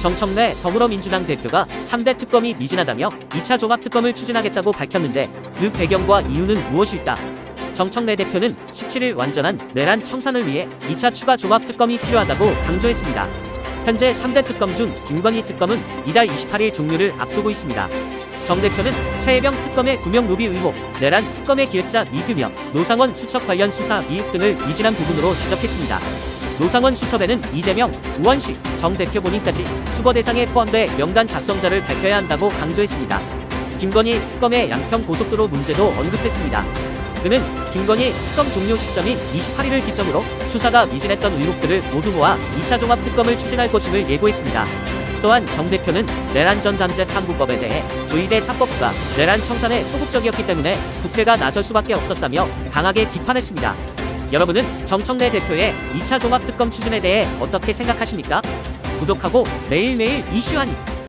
정청래 더불어민주당 대표가 3대 특검이 미진하다며 2차 종합특검을 추진하겠다고 밝혔는데 그 배경과 이유는 무엇일까? 정청래 대표는 17일 완전한 내란 청산을 위해 2차 추가 종합특검이 필요하다고 강조했습니다. 현재 3대 특검 중 김건희 특검은 이달 28일 종료를 앞두고 있습니다. 정 대표는 최혜병 특검의 구명 로비 의혹, 내란 특검의 기획자 미규명, 노상원 수첩 관련 수사 미흡 등을 미진한 부분으로 지적했습니다. 노상원 수첩에는 이재명, 우원식, 정 대표 본인까지 수거 대상에 포함돼 명단 작성자를 밝혀야 한다고 강조했습니다. 김건희 특검의 양평 고속도로 문제도 언급했습니다. 그는 김건희 특검 종료 시점인 28일을 기점으로 수사가 미진했던 의혹들을 모두 모아 2차 종합 특검을 추진할 것임을 예고했습니다. 또한 정 대표는 내란 전 담제 탐구법에 대해 조이대 사법부가 내란 청산에 소극적이었기 때문에 국회가 나설 수밖에 없었다며 강하게 비판했습니다. 여러분은 정청래 대표의 2차 종합 특검 추진에 대해 어떻게 생각하십니까? 구독하고 매일매일 이슈하니